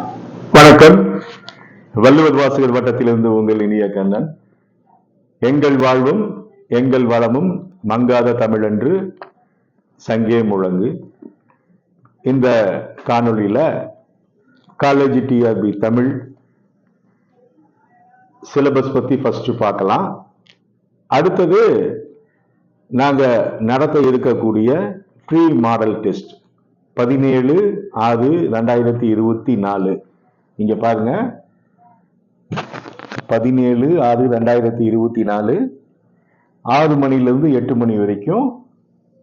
வணக்கம். வள்ளுவர் வாசகர் வட்டத்திலிருந்து உங்கள் இனிய கண்ணன். எங்கள் வாழ்வும் எங்கள் வளமும் மங்காத தமிழென்று சங்கே முழங்கு. இந்த காணொலியில காலேஜ் டிஆர்பி தமிழ் சிலபஸ் பத்தி ஃபர்ஸ்ட் பார்க்கலாம். அடுத்தது நாங்க நடத்த இருக்கக்கூடிய ப்ரீ மாடல் டெஸ்ட் பதினேழு ஆறு ரெண்டாயிரத்தி இருபத்தி நாலு. இங்க பாருங்க. பதினேழு ஆறு ரெண்டாயிரத்தி இருபத்தி நாலு. ஆறு மணிலிருந்து எட்டு மணி வரைக்கும்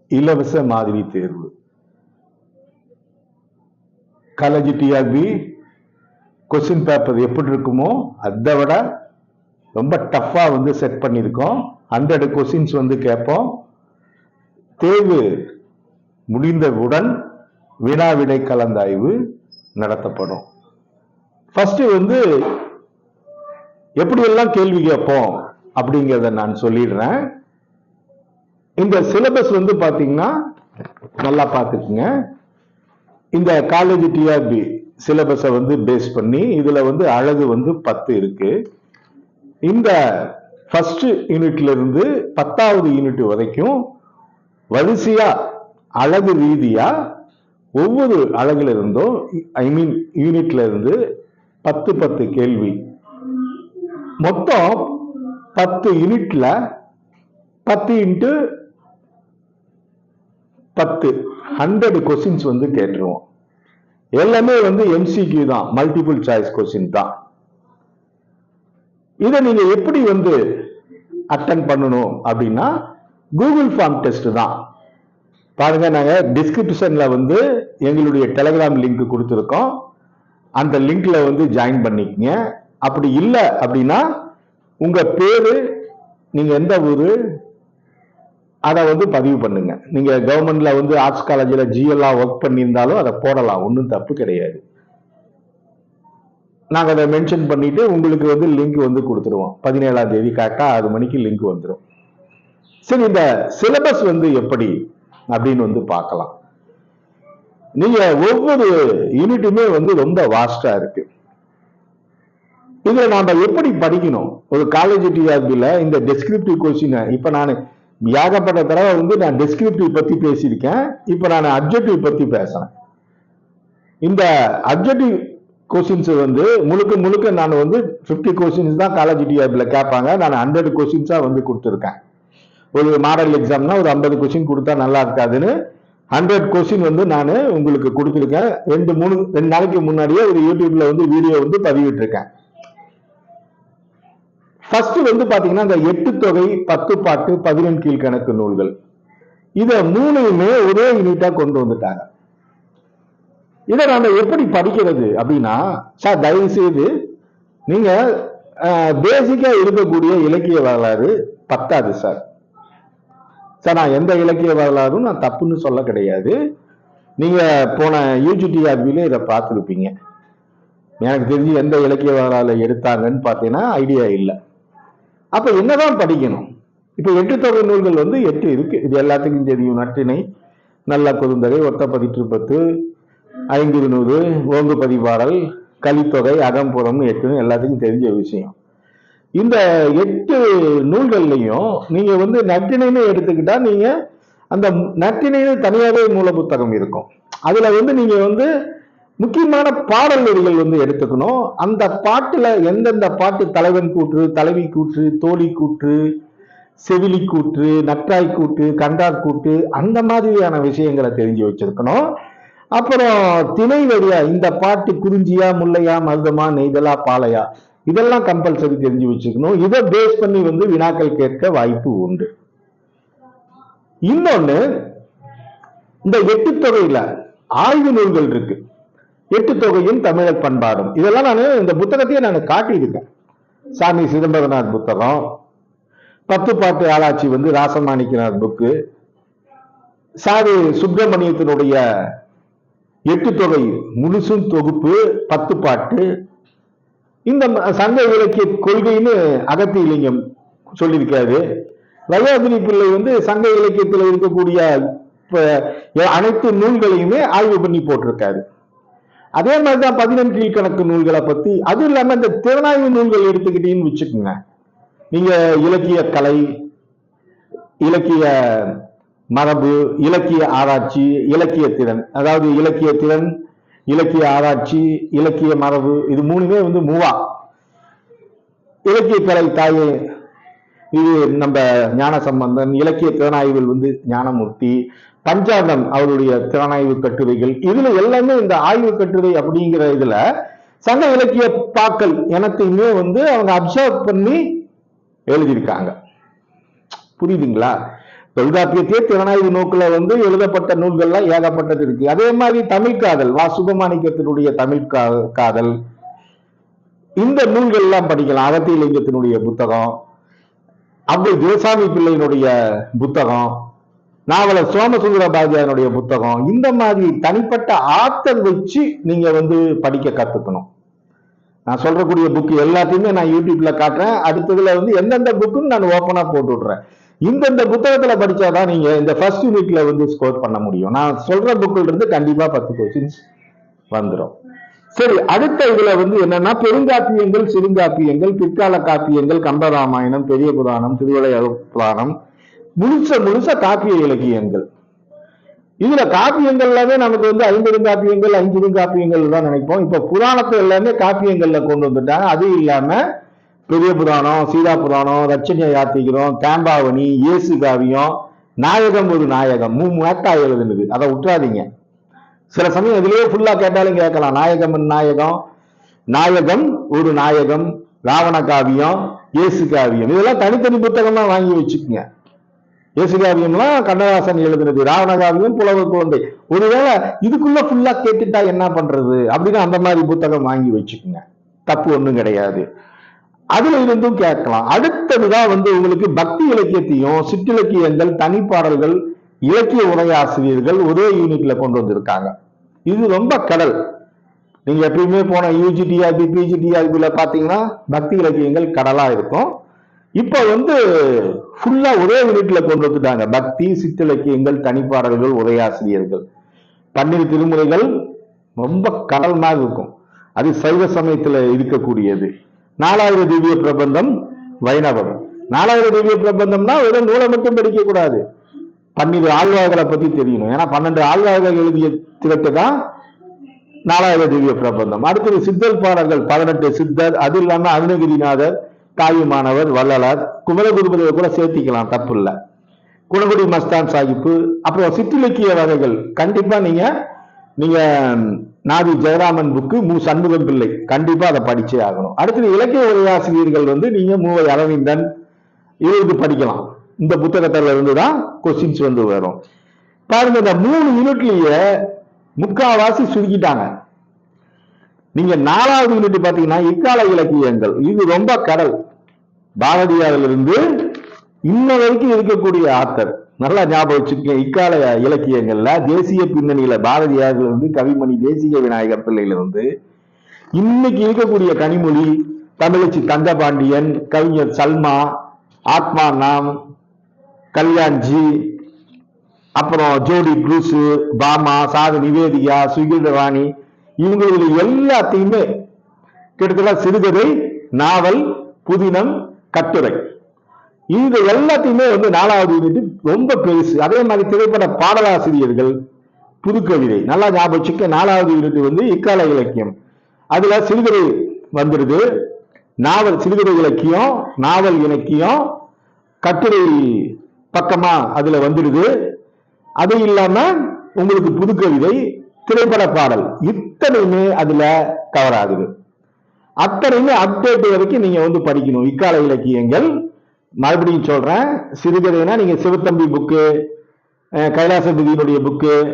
இலவச மாதிரி தேர்வு. காலேஜ் டிஆர்பி கொஸ்டின் பேப்பர் எப்படி இருக்குமோ அதை விட ரொம்ப டஃப்பாக வந்து செட் பண்ணியிருக்கோம். ஹண்ட்ரட் கொஸ்டின்ஸ் வந்து கேட்போம். தேர்வு முடிந்தவுடன் வினா விடை கலந்தாய்வு நடத்தப்படும். ஃபர்ஸ்ட் வந்து எப்படி எல்லாம் கேள்வி கேட்போம் அப்படிங்கிறத நான் சொல்லிடுறேன். இந்த சிலபஸ் வந்து பார்த்தீங்கன்னா நல்லா பார்த்துக்குங்க. இந்த காலேஜ் டிஆர்பி சிலபஸை வந்து பேஸ் பண்ணி இதில் வந்து அழகு வந்து பத்து இருக்கு. இந்த ஃபர்ஸ்ட் யூனிட்ல இருந்து பத்தாவது யூனிட் வரைக்கும் வரிசையா அழகு ரீதியாக ஒவ்வொரு அழகுல இருந்தும் ஐ மீன் யூனிட்ல இருந்து பத்து பத்து கேள்வி. மொத்தம் பத்து யூனிட்ல பத்து இன்ட்டு பத்து ஹண்ட்ரட் கொஸ்டின்ஸ் வந்து கேட்டுருவோம். எல்லாமே வந்து எம்சிக்யூ தான் மல்டிபிள் சாய்ஸ் கொஸ்டின் தான். இதை நீங்க எப்படி வந்து அட்டன் பண்ணணும் அப்படின்னா கூகுள் ஃபார்ம் டெஸ்ட் தான். பாருங்க நாங்கள் டிஸ்கிரிப்ஷனில் வந்து எங்களுடைய டெலிகிராம் லிங்க் கொடுத்துருக்கோம். அந்த லிங்க்ல வந்து ஜாயின் பண்ணிக்கங்க. அப்படி இல்லை அப்படின்னா உங்க பேரு நீங்க எந்த ஊர் அதை வந்து பதிவு பண்ணுங்க. நீங்க கவர்மெண்ட்ல வந்து ஆர்ட்ஸ் காலேஜில் ஜிஎல்லாம் ஒர்க் பண்ணியிருந்தாலும் அதை போடலாம். ஒன்றும் தப்பு கிடையாது. நாங்கள் அதை மென்ஷன் பண்ணிட்டு உங்களுக்கு வந்து லிங்க் வந்து கொடுத்துருவோம். பதினேழாம் தேதி கரெக்டாக ஆறு மணிக்கு லிங்க் வந்துடும் சரி இந்த சிலபஸ் வந்து எப்படி? அப்படின்னு வந்து பார்க்கலாம். நீங்க ஒவ்வொரு யூனிட்டுமே வந்து ரொம்ப வாஸ்டா இருக்கு. இதுல நாம எப்படி படிக்கணும்? ஒரு காலேஜ் டிஆர்பில இந்த டெஸ்கிரிப்டிவ் கொஸ்டின் இப்ப நான் ஏகப்பட்ட தடவை வந்து நான் டெஸ்கிரிப்டிவ் பத்தி பேசியிருக்கேன். இப்ப நான் அப்ஜெக்டிவ் பத்தி பேசுறேன். இந்த அப்ஜெக்டிவ் கொஸ்டின்ஸ் வந்து முழுக்க முழுக்க நான் வந்து 50 கொஸ்டின்ஸ் தான் காலேஜ் டிஆர்பில கேட்பாங்க. நான் ஹண்ட்ரட் கொஸ்டின்ஸா வந்து கொடுத்துருக்கேன். ஒரு மாடல் எக்ஸாம்னா ஒரு ஐம்பது கொஸ்டின் கொடுத்தா நல்லா இருக்காதுன்னு ஹண்ட்ரட் கொஸ்டின் வந்து நான் உங்களுக்கு கொடுத்துருக்கேன். ரெண்டு மூணு ரெண்டு நாளைக்கு முன்னாடியே ஒரு யூடியூப்ல வந்து வீடியோ வந்து பதிவிட்டிருக்கேன். ஃபர்ஸ்ட் வந்து பாத்தீங்கன்னா இந்த எட்டு தொகை பத்து பாட்டு பதினெண் கீழ்கணக்கு நூல்கள். இத மூணையுமே ஒரே யூனிட்டா கொண்டு வந்துட்டாங்க. இதை நாம எப்படி படிக்கிறது அப்படின்னா சார் தயவு செய்து நீங்க பேசிக்கா இருக்கக்கூடிய இலக்கிய வரலாறு பத்தாது சார் சார் நான் எந்த இலக்கிய வரலாறும் நான் தப்புன்னு சொல்ல கிடையாது. நீங்க போன யூஜிடிஆர்பியில இதை பார்த்துருப்பீங்க. எனக்கு தெரிஞ்சு எந்த இலக்கிய வரலாறு எடுத்தாங்கன்னு பார்த்தீங்கன்னா ஐடியா இல்லை. அப்ப என்னதான் படிக்கணும்? இப்போ எட்டு தொகை நூல்கள் வந்து எட்டு இருக்கு. இது எல்லாத்துக்கும் தெரியும். நட்டினை நல்ல குறுந்தகை ஒத்த பதிற்றுப்பத்து ஐங்குறு நூறு ஓங்கு பதிவாடல் கலித்தொகை அகம்புறம்னு எட்டுன்னு எல்லாத்துக்கும் தெரிஞ்ச விஷயம். இந்த எட்டு நூல்கள்லையும் நீங்க வந்து நட்டினைன்னு எடுத்துக்கிட்டா நீங்க அந்த நட்டினைன்னு தனியாகவே மூல புத்தகம் இருக்கும். அதுல வந்து நீங்க வந்து முக்கியமான பாடல் வரிகள் வந்து எடுத்துக்கணும். அந்த பாட்டுல எந்தெந்த பாட்டு தலைவன் கூற்று தலைவி கூற்று தோழி கூற்று செவிலி கூற்று நற்றாய் கூற்று கண்டார் கூற்று அந்த மாதிரியான விஷயங்களை தெரிஞ்சு வச்சிருக்கணும். அப்புறம் திணை வரியா இந்த பாட்டு குறிஞ்சியா முல்லையா மருதமா நெய்தலா பாலையா இதெல்லாம் கம்பல்சரி தெரிஞ்சு வச்சுக்கணும். இதை பேஸ் பண்ணி வந்து வினாக்கள் கேட்க வாய்ப்பு உண்டு. இன்னொன்னு இந்த எட்டு தொகையில ஆய்வு நூல்கள் இருக்கு. எட்டு தொகையும் தமிழர் பண்பாடும். இதெல்லாம் நான் இந்த புத்தகத்தையே நான் காட்டியிருக்கேன். சாமி சிதம்பரனார் புத்தகம் பத்து பாட்டு ஆராய்ச்சி வந்து ராசமாணிக்கனார் புக்கு சாது சுப்பிரமணியத்தினுடைய எட்டு தொகை முழுசும் தொகுப்பு பத்து பாட்டு இந்த சங்க இலக்கிய கொள்கைன்னு அகத்தியலிங்கம் சொல்லியிருக்காரு வையாபுரி பிள்ளை வந்து சங்க இலக்கியத்தில் இருக்கக்கூடிய அனைத்து நூல்களையுமே ஆய்வு பண்ணி போட்டிருக்காரு. அதே மாதிரி தான் பதினெண் கீழ்கணக்கு நூல்களை பத்தி அது இல்லாம இந்த திறனாய்வு நூல்கள் எடுத்துக்கிட்டீங்கன்னு வச்சுக்கோங்க. நீங்க இலக்கிய கலை இலக்கிய மரபு இலக்கிய ஆராய்ச்சி இலக்கிய திறன் அதாவது இலக்கிய திறன் இலக்கிய ஆராய்ச்சி இலக்கிய மரபு இது மூணுமே வந்து மூவா. இலக்கிய கலை தாயே இது நம்ம ஞான சம்பந்தன் இலக்கிய திறனாய்வில் வந்து ஞானமூர்த்தி பஞ்சாங்கம் அவருடைய திறனாய்வு கட்டுரைகள் இதுல எல்லாமே இந்த ஆய்வு கட்டுரை அப்படிங்கிற இதுல சங்க இலக்கிய பாக்கள் எனத்தையுமே வந்து அவங்க அப்சர்வ் பண்ணி எழுதியிருக்காங்க. புரியுதுங்களா? தொல்காப்பியத்தையே திறனாய்வு நோக்குல வந்து எழுதப்பட்ட நூல்கள்லாம் ஏகப்பட்டது இருக்கு. அதே மாதிரி தமிழ் காதல் வா சுபமாணிக்கத்தினுடைய தமிழ் கா- காதல். இந்த நூல்கள் எல்லாம் படிக்கலாம் அகத்தியலிங்கத்தினுடைய புத்தகம் அப்துல் தேசாமி பிள்ளையினுடைய புத்தகம் நாவலர் சோமசுந்தர பாரதியாருடைய புத்தகம். இந்த மாதிரி தனிப்பட்ட ஆற்றல் வச்சு நீங்க வந்து படிக்க கத்துக்கணும். நான் சொல்றக்கூடிய புக் எல்லாத்தையுமே நான் யூடியூப்ல காட்டுறேன். அடுத்ததுல வந்து எந்தெந்த புக்குன்னு நான் ஓப்பனா போட்டு விடுறேன் இந்தந்த புத்தகத்துல படிச்சாதான் நீங்க இந்த ஃபர்ஸ்ட் யூனிட்ல வந்து ஸ்கோர் பண்ண முடியும். நான் சொல்ற புக்கில் இருந்து கண்டிப்பா பத்து கொஸ்டின்ஸ் வந்துடும் சரி அடுத்த இதுல வந்து என்னன்னா பெருங்காப்பியங்கள் சிறுங்காப்பியங்கள் பிற்கால காப்பியங்கள் கம்பராமாயணம் பெரிய புராணம் திருவிளையாடல் புராணம் முழுச முழுச காப்பிய இலக்கியங்கள். இதுல காப்பியங்கள் எல்லாமே நமக்கு வந்து ஐம்பெருங்காப்பியங்கள் ஐஞ்சிருங்காப்பியங்கள் தான் நினைப்போம். இப்ப புராணத்தை எல்லாமே காப்பியங்கள்ல கொண்டு வந்துட்டாங்க. அது இல்லாம பெரிய புராணம் சீதா புராணம் ரட்சணிய யாத்திகிறோம் கேம்பாவணி இயேசு காவியம் நாயகம் ஒரு நாயகம் மூ மேட்டா எழுதுனது. அதை விட்டுறாதீங்க சில சமயம் இதுலயே ஃபுல்லா கேட்டாலும் கேட்கலாம். நாயகம் நாயகம் நாயகம் ஒரு நாயகம் ராவண காவியம் இயேசு காவியம். இதெல்லாம் தனித்தனி புத்தகமா வாங்கி வச்சுக்கோங்க. இயேசு காவியம்லாம் கண்ணதாசன் எழுதுனது ராவண காவியம் புலவர் குழந்தை. ஒருவேளை இதுக்குள்ள ஃபுல்லா கேட்டுட்டா என்ன பண்றது? அப்படின்னு அந்த மாதிரி புத்தகம் வாங்கி வச்சுக்கோங்க. தப்பு ஒன்றும் கிடையாது. அதுல இருந்தும் கேட்கலாம். அடுத்ததுதான் வந்து உங்களுக்கு பக்தி இலக்கியத்தையும் சிற்றிலக்கியங்கள் தனிப்பாடல்கள் இலக்கிய உரையாசிரியர்கள் ஒரே யூனிட்ல கொண்டு வந்திருக்காங்க. இது ரொம்ப கடல். நீங்க எப்பயுமே போன யூஜி டிஆர்பி பாத்தீங்கன்னா பக்தி இலக்கியங்கள் கடலா இருக்கும். இப்போ வந்து ஃபுல்லா ஒரே யூனிட்ல கொண்டு வந்துட்டாங்க. பக்தி சிற்றிலக்கியங்கள் தனிப்பாடல்கள் உரையாசிரியர்கள். பன்னிரு திருமுறைகள் ரொம்ப கடல் மாதிரி இருக்கும். அது சைவ சமயத்துல இருக்கக்கூடியது. நாலாயிர திவ்ய பிரபந்தம் வைணவம். நாலாயிர திவ்ய பிரபந்தம்னா வெறும் நூலை மட்டும் படிக்க கூடாது பன்னிரு ஆழ்வார்களை பத்தி தெரியணும். ஏன்னா பன்னெண்டு ஆழ்வார்கள் எழுதிய திரட்டு தான் நாலாயிர திவ்ய பிரபந்தம். அடுத்தது சித்தர் பாடல்கள் பதினெட்டு சித்தர் அது இல்லாம அருணகிரிநாதர் தாயுமானவர் வள்ளலார் குமரகுருபதியை கூட சேர்த்திக்கலாம் தப்பு இல்லை குணகுடி மஸ்தான் சாஹிப்பு அப்புறம் சிற்றிலக்கிய வகைகள். கண்டிப்பா நீங்க நீங்க நாதி ஜெயராமன் புக்கு மு. சண்முகம் பிள்ளை. கண்டிப்பா அதை படிச்சே ஆகணும். அடுத்தது இலக்கிய உரையாசிரியர்கள் வந்து நீங்க மூவை அரவிந்தன் இவருக்கு படிக்கலாம். இந்த புத்தகத்துல இருந்து தான் கொஸ்டின்ஸ் வந்து வரும். பாருங்க இந்த மூணு யூனிட்லயே முக்காவாசி சுருக்கிட்டாங்க. நீங்க நாலாவது யூனிட் பாத்தீங்கன்னா இக்கால இலக்கியங்கள். இது ரொம்ப கடல். பாரதியாரிலிருந்து இன்ன வரைக்கும் இருக்கக்கூடிய ஆத்தர். நல்லா ஞாபகம் வச்சுக்கோங்க. இக்கால இலக்கியங்கள்ல தேசிய பின்னணியில பாரதியார்கள் வந்து கவிமணி தேசிய விநாயகர் பிள்ளையிலிருந்து இன்னைக்கு இருக்கக்கூடிய கனிமொழி தமிழச்சி தங்கபாண்டியன் கவிஞர் சல்மா ஆத்மா நாம் கல்யாண்ஜி அப்புறம் ஜோடி ப்ரூஸு பாமா சாது நிவேதிகா சுகில்தவாணி இவங்களுடைய எல்லாத்தையுமே கிட்டத்தட்ட சிறுகதை நாவல் புதினம் கட்டுரை. இந்த எல்லாத்தையுமே வந்து நாலாவது யூனிட் ரொம்ப பெருசு. அதே மாதிரி திரைப்பட பாடலாசிரியர்கள் புதுக்கவிதை. நல்லா ஞாபகம் வச்சுக்க நாலாவது யூனிட் வந்து இக்கால இலக்கியம். அதுல சிறுகதை வந்துடுது நாவல் சிறுகதை இலக்கியம் நாவல் இலக்கியம் கட்டுரை பக்கமா அதுல வந்துடுது அது இல்லாம உங்களுக்கு புதுக்கவிதை திரைப்பட பாடல் இத்தனையுமே அதுல கவர் ஆகுது. அத்தனையுமே அப்டேட் வரைக்கும் நீங்க வந்து படிக்கணும். இக்கால இலக்கியங்கள் மறுபடியும் சொல்றேன். சிறுகதைனா நீங்க சிவத்தம்பி புக்கு கைலாசபதியினுடைய புக்கு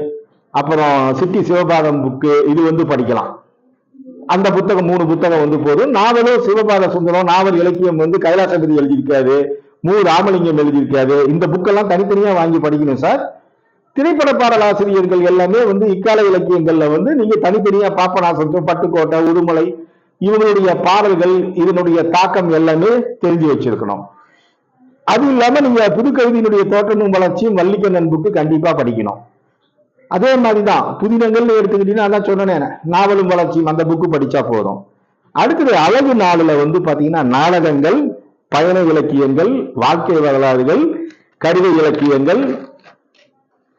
அப்புறம் சிட்டி சிவபாதம் புக்கு இது வந்து படிக்கலாம். அந்த புத்தகம் மூணு புத்தகம் வந்து போதும். நாவலும் சிவபாத சுந்தரம் நாவல் இலக்கியம் வந்து கைலாசபதி எழுதியிருக்காரு. மு. ராமலிங்கம் எழுதியிருக்காரு. இந்த புக்கெல்லாம் தனித்தனியா வாங்கி படிக்கணும் சார் திரைப்பட பாடலாசிரியர்கள் எல்லாமே வந்து இக்கால இலக்கியங்கள்ல வந்து நீங்க தனித்தனியா பாப்பநாசம் பட்டுக்கோட்டை உடுமலை இவங்களுடைய பாடல்கள் இதனுடைய தாக்கம் எல்லாமே தெரிஞ்சு வச்சிருக்கணும். அது இல்லாம நீங்க புதுக்கவிதையினுடைய தோற்றமும் வளர்ச்சியும் வள்ளிக்கண்ணன் புக்கு கண்டிப்பா படிக்கணும். அதே மாதிரிதான் புதினங்கள்னு எடுத்துக்கிட்டீங்கன்னா அதான் சொன்னேன் நாவலும் வளர்ச்சியும் அந்த புக்கு படிச்சா போதும். அடுத்தது அழகு நாளில் வந்து பாத்தீங்கன்னா நாடகங்கள் பயண இலக்கியங்கள் வாழ்க்கை வரலாறுகள் கருவை இலக்கியங்கள்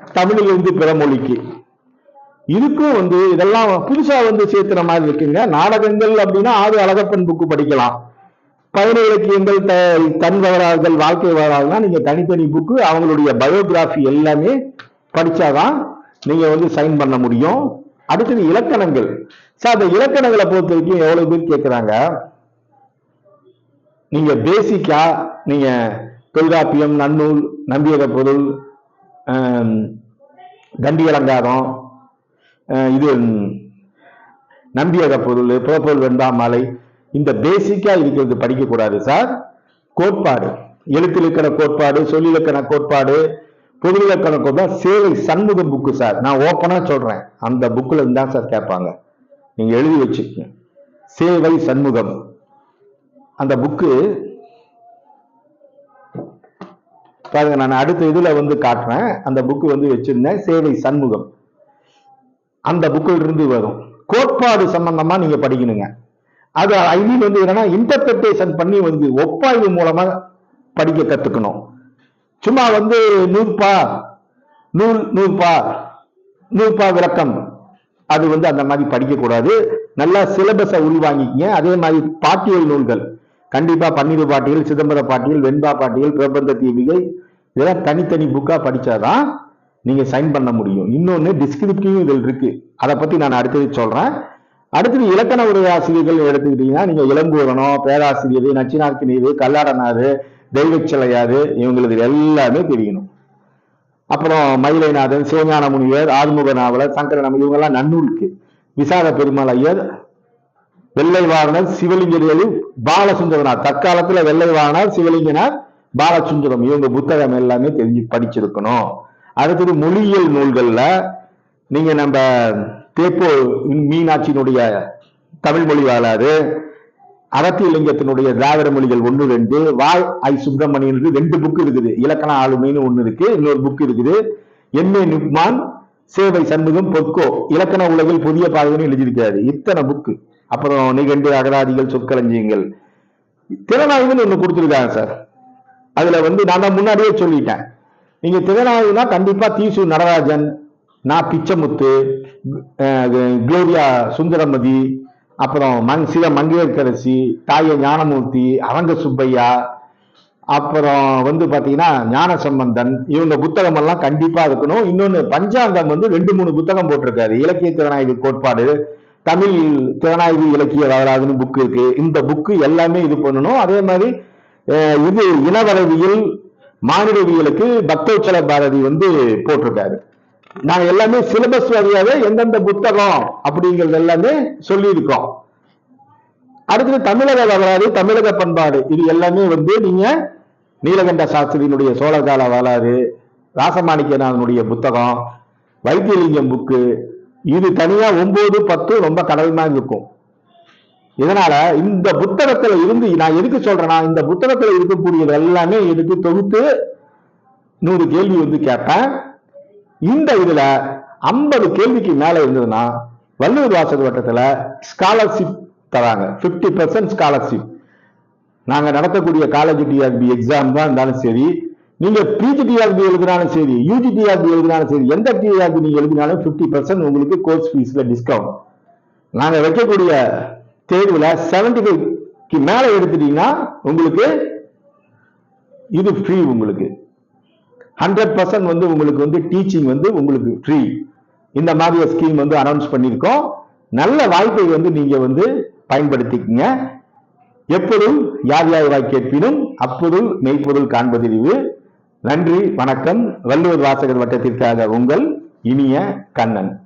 தமிழிலிருந்து பிற மொழிக்கு. இதுக்கும் வந்து இதெல்லாம் புதுசா வந்து சேர்த்துற மாதிரி இருக்குங்க. நாடகங்கள் அப்படின்னா ஆறு அழகப்பன் புக்கு படிக்கலாம். பயண இலக்கியங்கள் த- தன் வரலாறுகள் வாழ்க்கை வரலாறுனா நீங்க தனித்தனி புக்கு அவங்களுடைய பயோகிராஃபி எல்லாமே படிச்சாதான் நீங்க வந்து சைன் பண்ண முடியும். அடுத்தது இலக்கணங்கள். சார் அந்த இலக்கணங்களை பொறுத்த வரைக்கும் எவ்வளவு பேர் கேட்குறாங்க நீங்க பேசிக்கா நீங்க தொல்காப்பியம் நன்னூல் நம்பியக பொருள் தண்டி அலங்காரம் இது நம்பியக பொருள் புறப்பொருள் வெண்பாமாலை இந்த பேசிக்கா இருக்கிறது படிக்கக்கூடாது சார் கோட்பாடு. எழுத்திலக்கண கோட்பாடு சொல்லிலக்கண கோட்பாடு பொது இலக்கண கோட்பாடு சேவை சண்முகம் புக்கு சார் நான் ஓப்பனா சொல்றேன். அந்த புக்கில் இருந்து தான் சார் கேட்பாங்க. நீங்க எழுதி வச்சுக்கங்க. சேவை சண்முகம். அந்த புக்கு பாருங்க நான் அடுத்த இதுல வந்து காட்டுறேன். அந்த புக்கு வந்து வச்சிருந்தேன் சேவை சண்முகம். அந்த புக்கில் இருந்து வரும். கோட்பாடு சம்பந்தமா நீங்க படிக்கணுங்க. அது ஐ மீன் வந்து என்னன்னா இன்டர்பிரிட்டேஷன் பண்ணி வந்து ஒப்பாய்வு மூலமா படிக்க கத்துக்கணும். சும்மா வந்து நூற்பா நூல் நூற்பா நூற்பா விளக்கம். அது வந்து அந்த மாதிரி படிக்கக்கூடாது நல்லா சிலபஸை உள்வாங்கிக்கங்க. அதே மாதிரி பாட்டியல் நூல்கள். கண்டிப்பா பன்னிரு பாட்டியல் சிதம்பர பாட்டியல் வெண்பா பாட்டியல் பிரபந்த தீபிகை இதெல்லாம் தனித்தனி புக்கா படிச்சாதான் நீங்க சைன் பண்ண முடியும். இன்னொன்னு டிஸ்கிரிப்டிவ் இதில் இருக்கு. அதை பத்தி நான் அடுத்தது சொல்றேன். அடுத்தது இலக்கண உரையாசிரியர்கள் எடுத்துக்கிட்டீங்கன்னா நீங்க இளம்பூரணம் பேராசிரியர் நச்சினார்க்கினியர் கல்லாடனாறு தெய்வச்சலையாறு இவங்களுக்கு எல்லாமே தெரியணும். அப்புறம் மயிலைநாதன் சிவஞான முனிவர் ஆறுமுக நாவலர் சங்கரனம் இவங்கெல்லாம் நன்னூலுக்கு. விசாக பெருமாள் ஐயர் வெள்ளை வாகனர் சிவலிங்கர் பாலசுந்தரனார். தற்காலத்துல வெள்ளை சிவலிங்கனார் பாலசுந்தரம். இவங்க புத்தகம் எல்லாமே தெரிஞ்சு படிச்சிருக்கணும். அடுத்தது மொழியியல் நூல்கள்ல நீங்க நம்ம தேப்போ மீனாட்சியினுடைய தமிழ் மொழி வரலாறு அகத்தியலிங்கத்தினுடைய திராவிட மொழிகள் ஒன்று ரெண்டு வாய் ஐ சுப்பிரமணியன் ரெண்டு புக் இருக்குது. இலக்கண ஆளுமைன்னு ஒன்று இருக்கு இன்னொரு புக் இருக்குது. எம்ஏ ஏ நிப்மான் சேவை சண்முகம் பொற்கோ. இலக்கண உலகில் புதிய பாதைன்னு எழுதியிருக்காரு. இத்தனை புக்கு அப்புறம் நிகண்டு அகராதிகள் சொற்களஞ்சியங்கள். திறனாய்வுன்னு ஒன்று கொடுத்துருக்காங்க சார். அதுல வந்து நான் முன்னாடியே சொல்லிட்டேன். நீங்க திறனாய்வுனா கண்டிப்பா தீசு நடராஜன் நான் பிச்சமுத்து குளோரியா சுந்தரமதி அப்புறம் மங் சில மங்கையர்கரசி தாய ஞானமூர்த்தி அரங்க சுப்பையா அப்புறம் வந்து பார்த்தீங்கன்னா ஞான சம்பந்தன் இவங்க புத்தகம் எல்லாம் கண்டிப்பாக இருக்கணும். இன்னொன்று பஞ்சாங்கம் வந்து ரெண்டு மூணு புத்தகம் போட்டிருக்காரு. இலக்கிய திறனாய்வு கோட்பாடு தமிழ் திறனாய்வு இலக்கிய வரலாறுன்னு புக்கு இருக்கு. இந்த புக்கு எல்லாமே இது பண்ணணும். அதே மாதிரி இது இனவரவியல் மானுடவியலுக்கு பக்தோச்சல பாரதி வந்து போட்டிருக்காரு. நாங்க எல்லாமே சிலபஸ் வழியாவே எந்தெந்த புத்தகம் அப்படிங்கிறது எல்லாமே சொல்லியிருக்கோம். அடுத்தது தமிழக வரலாறு தமிழக பண்பாடு. இது எல்லாமே வந்து நீங்க நீலகண்ட சாஸ்திரியினுடைய சோழகால வரலாறு ராசமாணிக்கநாதனுடைய புத்தகம் வைத்தியலிங்கம் புக்கு இது தனியா ஒன்பது பத்து ரொம்ப கடவுமா இருக்கும். இதனால இந்த புத்தகத்துல இருந்து நான் எதுக்கு சொல்றேன்னா இந்த புத்தகத்துல இருக்கக்கூடியது எல்லாமே எடுத்து தொகுத்து நூறு கேள்வி வந்து கேட்பேன். இந்த இதுல ஐம்பது கேள்விக்கு மேல இருந்ததுன்னா வள்ளுவர் வாசல் வட்டத்துல ஸ்காலர்ஷிப் தராங்க. 50% பர்சன்ட் ஸ்காலர்ஷிப் நாங்க நடத்தக்கூடிய காலேஜ் டிஆர்பி எக்ஸாம் தான் இருந்தாலும் சரி நீங்க பிஜி டிஆர்பி எழுதினாலும் சரி யூஜி டிஆர்பி எழுதினாலும் சரி எந்த டிஆர்பி நீங்க எழுதினாலும் 50% பர்சன்ட் உங்களுக்கு கோர்ஸ் ஃபீஸ்ல டிஸ்கவுண்ட் நாங்க வைக்கக்கூடிய தேர்வுல 75 ஃபைவ்க்கு மேல எடுத்துட்டீங்கன்னா உங்களுக்கு இது ஃப்ரீ உங்களுக்கு. ஹண்ட்ரட் பர்சன்ட் வந்து உங்களுக்கு வந்து டீச்சிங் வந்து உங்களுக்கு ஃப்ரீ இந்த மாதிரி ஸ்கீம் வந்து அனௌன்ஸ் பண்ணியிருக்கோம். நல்ல வாய்ப்பை வந்து நீங்கள் வந்து பயன்படுத்திக்கங்க. எப்பொழுதும் யார் யார் வாய் கேட்பினும் அப்பொருள் மெய்ப்பொருள் காண்பதறிவு நன்றி வணக்கம். வள்ளுவர் வாசகர் வட்டத்திற்காக உங்கள் இனிய கண்ணன்.